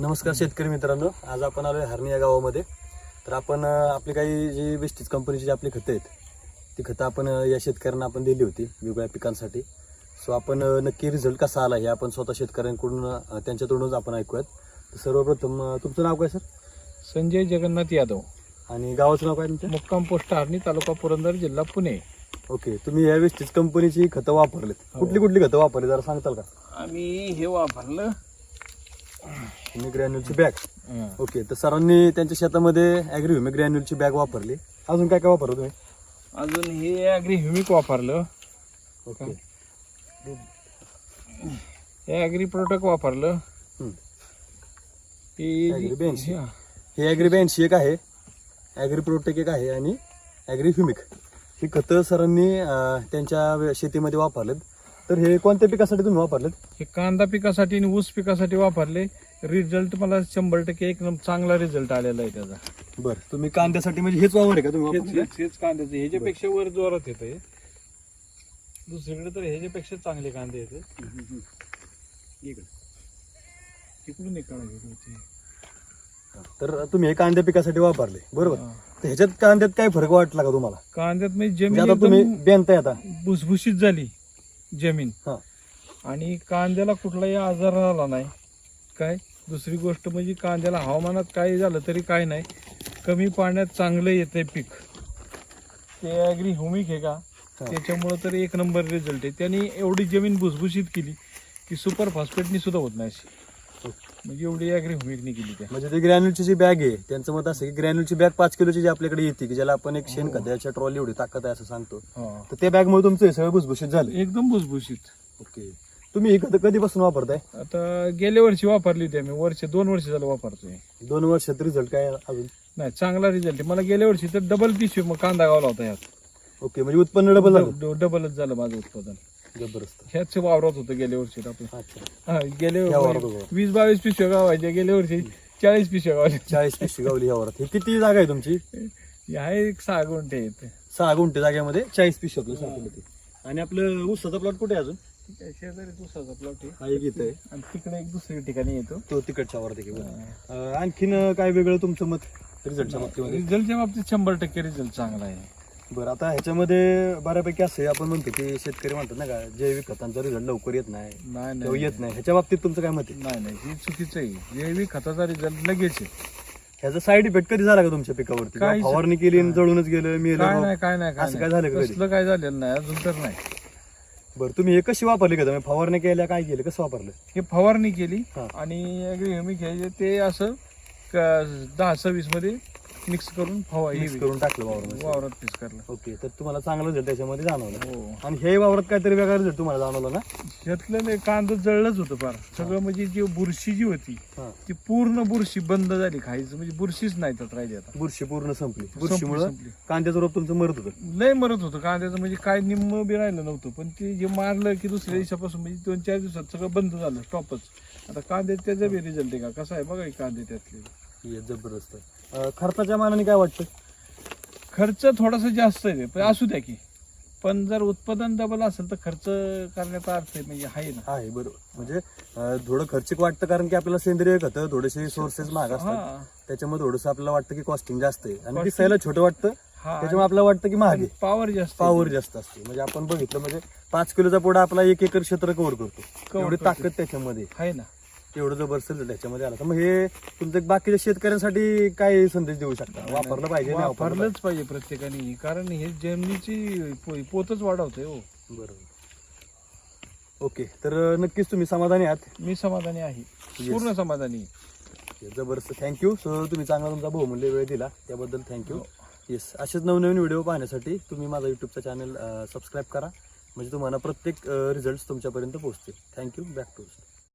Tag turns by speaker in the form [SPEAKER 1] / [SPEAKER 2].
[SPEAKER 1] नमस्कार शेतकरी मित्रांनो. आज आपण आलोय हरणी या गावामध्ये. तर आपण आपली काही जी वेस्टीज कंपनीची जी आपली खतं आहेत ती खतं आपण या शेतकऱ्यांना आपण दिली होती वेगवेगळ्या पिकांसाठी. सो आपण नक्की रिझल्ट कसा आला हे आपण स्वतः शेतकऱ्यांकडून त्यांच्याकडूनच आपण ऐकूयात. तर सर्वप्रथम तुमचं नाव काय सर?
[SPEAKER 2] संजय जगन्नाथ यादव.
[SPEAKER 1] आणि गावाचं नाव काय तुमचं?
[SPEAKER 2] मुक्काम पोस्ट हरणी तालुका पुरंदर जिल्हा पुणे.
[SPEAKER 1] ओके तुम्ही या वेस्टीज कंपनीची खतं वापरलेत.
[SPEAKER 2] हो.
[SPEAKER 1] कुठली कुठली खतं वापरली जरा सांगताल का?
[SPEAKER 2] आम्ही हे वापरलं.
[SPEAKER 1] तुम्ही ग्रॅन्युलची बॅग ओके तर सरांनी त्यांच्या शेतामध्ये ॲग्री ग्रॅन्युलची बॅग वापरली. अजून काय काय वापरलं तुम्ही?
[SPEAKER 2] अजून हे अॅग्री ह्युमिक वापरलं.
[SPEAKER 1] ओके
[SPEAKER 2] हे अॅग्री प्रोडक्ट वापरलं. हे.
[SPEAKER 1] Bench.
[SPEAKER 2] हा.
[SPEAKER 1] ॲग्री एक आहे. ॲग्री प्रोटेक एक आहे आणि ॲग्री फ्युमिक ही खतं सरांनी त्यांच्या शेतीमध्ये वापरलेत. तर हे कोणत्या पिकासाठी तुम्ही वापरलेत?
[SPEAKER 2] हे कांदा पिकासाठी आणि ऊस पिकासाठी वापरले. रिझल्ट मला शंभर टक्के एक नंबर चांगला रिझल्ट आलेला आहे त्याचा.
[SPEAKER 1] बरं तुम्ही कांद्यासाठी म्हणजे हेच वावर आहे का तुम्ही वापरले?
[SPEAKER 2] हेच हेच कांद्याचं ह्याच्यापेक्षा वर जोरात येत दुसरीकडे तर ह्याच्यापेक्षा चांगले कांदे येते एक घेऊन ते.
[SPEAKER 1] तर तुम्ही हे कांद्या पिकासाठी वापरले बरोबर?
[SPEAKER 2] हा.
[SPEAKER 1] तर ह्याच्यात कांद्यात काय फरक वाटला का तुम्हाला?
[SPEAKER 2] कांद्यात म्हणजे
[SPEAKER 1] म्हणजे
[SPEAKER 2] जमीन
[SPEAKER 1] आता तुम्ही
[SPEAKER 2] एकदम
[SPEAKER 1] बेनताय आता.
[SPEAKER 2] भुसभुशीत झाली. जमीन.
[SPEAKER 1] हा.
[SPEAKER 2] आणि कांद्याला कुठलाही आजार आला नाही. काय? दुसरी गोष्ट म्हणजे कांद्याला हवामानात काही झालं तरी काय नाही. कमी पाण्यात चांगलं येतंय पीक. ते ॲग्री हुमिक आहे का?
[SPEAKER 1] हा.
[SPEAKER 2] त्याच्यामुळं तर एक नंबर रिझल्ट आहे. त्यांनी एवढी जमीन भुसभुशीत केली की सुपर फॉस्फेटनी सुद्धा होत नाही अशी. म्हणजे एवढी ॲग्री हुमिकनी केली त्या.
[SPEAKER 1] म्हणजे ती ग्रॅन्युलची जी बॅग आहे त्यांचं मत असं की ग्रॅन्युलची बॅग पाच किलोची जी आपल्याकडे येते की ज्याला आपण एक शेण खताच्या ट्रॉली एवढी ताकद आहे असं सांगतो.
[SPEAKER 2] हा.
[SPEAKER 1] तर त्या बॅगमुळे तुमचं हे सगळं भुसभुशीत झालं.
[SPEAKER 2] एकदम भुसभुशीत.
[SPEAKER 1] ओके. तुम्ही ही खतं कधीपासून वापरताय?
[SPEAKER 2] आता गेल्या वर्षी वापरली होती आम्ही. वर्ष दोन वर्ष झालं वापरतोय.
[SPEAKER 1] दोन वर्षात रिझल्ट काय अजून?
[SPEAKER 2] नाही चांगला रिझल्ट आहे. मला गेल्या वर्षी तर डबल पिशवी मग कांदा गावला होता यात.
[SPEAKER 1] ओके म्हणजे उत्पन्न डबल झालं.
[SPEAKER 2] डबलच झालं माझं उत्पादन.
[SPEAKER 1] जबरदस्त
[SPEAKER 2] ह्याच वावरात होतं गेल्या वर्षी आपलं.
[SPEAKER 1] अच्छा.
[SPEAKER 2] हा, गेल्या
[SPEAKER 1] या वावरात होतं.
[SPEAKER 2] वीस बावीस पिशव्या गावायच्या गेल्या वर्षी चाळीस पिशव्या गावल्या
[SPEAKER 1] चाळीस पिशवी गावली ह्या वरात ही किती जागा आहे तुमची?
[SPEAKER 2] हे आहे एक सहा गुंठे आहेत.
[SPEAKER 1] सहा गुंठे जागेमध्ये चाळीस पिशवी आपलं सापडलं ते आणि आपलं ऊसाचा प्लॉट कुठे आहे अजून?
[SPEAKER 2] शेजारी दुसराचा प्लॉट आहे.
[SPEAKER 1] हा एक इथं आहे.
[SPEAKER 2] आणि तिकडे एक दुसऱ्या ठिकाणी येतो.
[SPEAKER 1] तो तिकडच्या वरात आहे अं, आणखीन काय वेगळं तुमचं मत? रिझल्टच्या बाबतीमध्ये.
[SPEAKER 2] रिझल्टच्या बाबतीत शंभर टक्के रिझल्ट चांगला आहे.
[SPEAKER 1] बरं आता ह्याच्यामध्ये बऱ्यापैकी असं आहे, आपण म्हणतो की शेतकरी म्हणतात ना का जैविक खतांचा रिझल्ट लवकर येत नाही
[SPEAKER 2] नाही
[SPEAKER 1] किंवा
[SPEAKER 2] नाही
[SPEAKER 1] येत नाही. ह्याच्या बाबतीत तुमचं काय मत आहे?
[SPEAKER 2] नाही नाही हे चुकीचं आहे. जैविक खताचा रिझल्ट लगेच आहे.
[SPEAKER 1] ह्याचा साईड इफेक्ट कधी झाला का तुमच्या पिकावरती?
[SPEAKER 2] काहीच-
[SPEAKER 1] किंवा फवारणी केली आणि जळूनच गेलं
[SPEAKER 2] काय
[SPEAKER 1] मेलं
[SPEAKER 2] नाही काय नाही
[SPEAKER 1] असं काय झालं का कधी?
[SPEAKER 2] कसलं काय झालेलं नाही अजून तर नाही.
[SPEAKER 1] बरं तुम्ही हे कशी वापरली का? तुम्ही फवारणी केल्या काय केलं कसं वापरलं?
[SPEAKER 2] हे फवारणी केली
[SPEAKER 1] हा.
[SPEAKER 2] आणि ह्युमिक हे ते असं क- दहा सव्वीसमध्ये मिक्स करून फवा हे
[SPEAKER 1] मिक्स करून टाकलं वावरामध्ये
[SPEAKER 2] वावरात पीस करलं
[SPEAKER 1] ओके तर तुम्हाला चांगलं रिझल्ट त्याच्यामध्ये जाणवलं.
[SPEAKER 2] हो.
[SPEAKER 1] आणि हे वावरात काहीतरी वेगळा रिझल्ट तुम्हाला जाणवलं ना?
[SPEAKER 2] ह्यातलं नाही कांदा जळलंच होतं फार. सगळं म्हणजे जी बुरशी जी होती
[SPEAKER 1] हा.
[SPEAKER 2] ती पूर्ण बुरशी बंद झाली खायचं. म्हणजे बुरशीच नाही त्यात राहिली आता.
[SPEAKER 1] बुरशी पूर्ण संपली. बुरशीमुळे
[SPEAKER 2] संपली.
[SPEAKER 1] कांद्याचं रोप तुमचं मरत होतं.
[SPEAKER 2] लय मरत होतं. कांद्याचं म्हणजे काय निम्म बी राहिलं नव्हतं. पण ते जे मारलं की दुसऱ्या दिवसापासून म्हणजे दोन चार दिवसात सगळं बंद झालं स्टॉपच आता कांद्यात त्याचा बी रिझल्ट आहे का? कसा आहे? बघा हे कांदे त्यातले.
[SPEAKER 1] हे जबरदस्त अं, खर्चाच्या मानाने काय वाटतं?
[SPEAKER 2] खर्च थोडासा जास्त आहे पण असू द्या की. पण जर उत्पादन डबल असेल तर खर्च करण्याचा अर्थ आहे म्हणजे आहे ना.
[SPEAKER 1] आहे बरोबर. म्हणजे अं, थोडं खर्चिक वाटतं कारण की आपल्याला सेंद्रिय खतं थोडेसे सोर्सेस महाग असतात.
[SPEAKER 2] हा.
[SPEAKER 1] त्याच्यामुळे थोडंसं आपल्याला वाटतं की कॉस्टिंग जास्त आहे. आणि दिसायला छोटं वाटतं.
[SPEAKER 2] हा.
[SPEAKER 1] त्याच्यामुळे आपल्याला वाटतं की महाग आहे.
[SPEAKER 2] पॉवर जास्त आहे.
[SPEAKER 1] पॉवर जास्त असते. म्हणजे आपण बघितलं म्हणजे पाच किलोचा पोडा आपला एक एकर क्षेत्र कव्हर करतो.
[SPEAKER 2] Cover
[SPEAKER 1] एवढी
[SPEAKER 2] करतो.
[SPEAKER 1] ताकद त्याच्यामध्ये
[SPEAKER 2] आहे ना.
[SPEAKER 1] एवढं जबरदस्त result त्याच्यामध्ये आला. तर मग हे तुमचं बाकीच्या शेतकऱ्यांसाठी काय संदेश देऊ शकता? वापरलं पाहिजे नाही वापरलं
[SPEAKER 2] वापरलंच पाहिजे. प्रत्येकाने. कारण हे जमिनीची पो- पोतच वाढवते हो?
[SPEAKER 1] बरोबर. ओके तर नक्कीच तुम्ही समाधानी आहात.
[SPEAKER 2] मी समाधानी आहे. पूर्ण समाधानी. आहे.
[SPEAKER 1] जबरदस्त. थँक्यू सो तुम्ही चांगला तुमचा बहुमूल्य वेळ दिला. त्याबद्दल थँक्यू येस असेच नवनवीन व्हिडिओ पाहण्यासाठी तुम्ही माझा युट्यूबचा चॅनल सबस्क्राईब करा. म्हणजे तुम्हाला प्रत्येक रिझल्ट तुमच्यापर्यंत पोहोचतील. Thank you back to